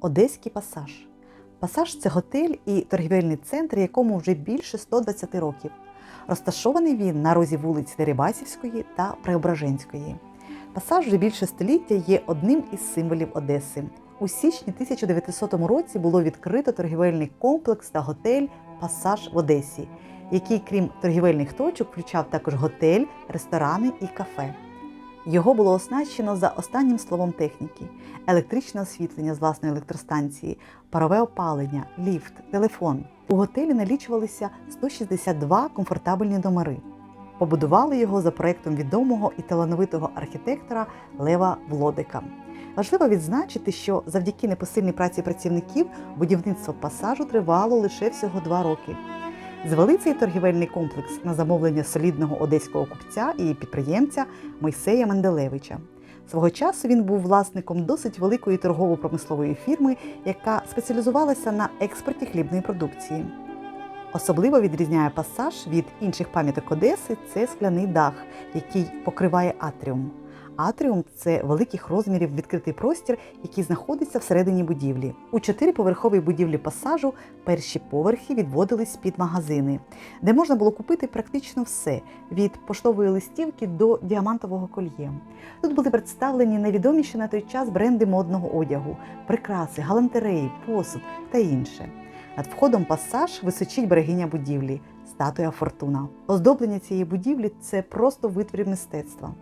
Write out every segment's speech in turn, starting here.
Одеський пасаж. Пасаж це готель і торгівельний центр, якому вже більше 120 років. Розташований він на розі вулиць Дерибасівської та Преображенської. Пасаж вже більше століття є одним із символів Одеси. У січні 1900 році було відкрито торгівельний комплекс та готель Пасаж в Одесі, який, крім торгівельних точок, включав також готель, ресторани і кафе. Його було оснащено за останнім словом техніки: електричне освітлення з власної електростанції, парове опалення, ліфт, телефон. У готелі налічувалися 162 комфортабельні номери. Побудували його за проектом відомого і талановитого архітектора Лева Влодика. Важливо відзначити, що завдяки непосильній праці працівників будівництво пасажу тривало лише всього два роки. Звели цей торгівельний комплекс на замовлення солідного одеського купця і підприємця Мойсея Менделевича. Свого часу він був власником досить великої торгово-промислової фірми, яка спеціалізувалася на експорті хлібної продукції. Особливо відрізняє пасаж від інших пам'яток Одеси це скляний дах, який покриває атріум. Атріум це великих розмірів відкритий простір, який знаходиться всередині будівлі. У чотириповерховій будівлі пасажу перші поверхи відводились під магазини, де можна було купити практично все від поштової листівки до діамантового кольє. Тут були представлені найвідоміші на той час бренди модного одягу, прикраси, галантереї, посуд та інше. Над входом пасаж височить берегиня будівлі, статуя Фортуна. Оздоблення цієї будівлі це просто витвір мистецтва.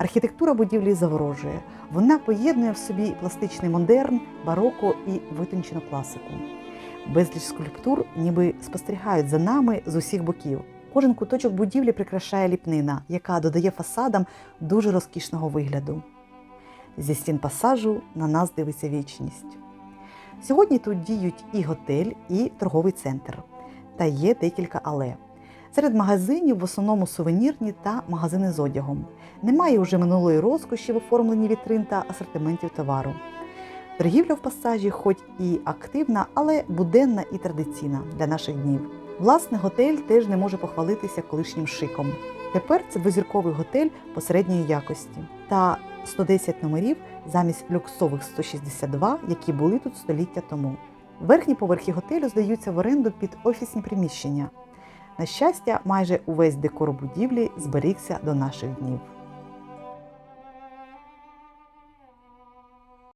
Архітектура будівлі заворожує. Вона поєднує в собі пластичний модерн, бароко і витончену класику. Безліч скульптур ніби спостерігають за нами з усіх боків. Кожен куточок будівлі прикрашає ліпнина, яка додає фасадам дуже розкішного вигляду. Зі стін пасажу на нас дивиться вічність. Сьогодні тут діють і готель, і торговий центр, та є декілька але. Серед магазинів в основному сувенірні та магазини з одягом. Немає вже минулої розкоші в оформленні вітрин та асортиментів товару. Торгівля в пасажі, хоч і активна, але буденна і традиційна для наших днів. Власне, готель теж не може похвалитися колишнім шиком. Тепер це двозірковий готель посередньої якості та 110 номерів замість люксових 162, які були тут століття тому. Верхні поверхи готелю здаються в оренду під офісні приміщення. На щастя, майже увесь декор будівлі зберігся до наших днів.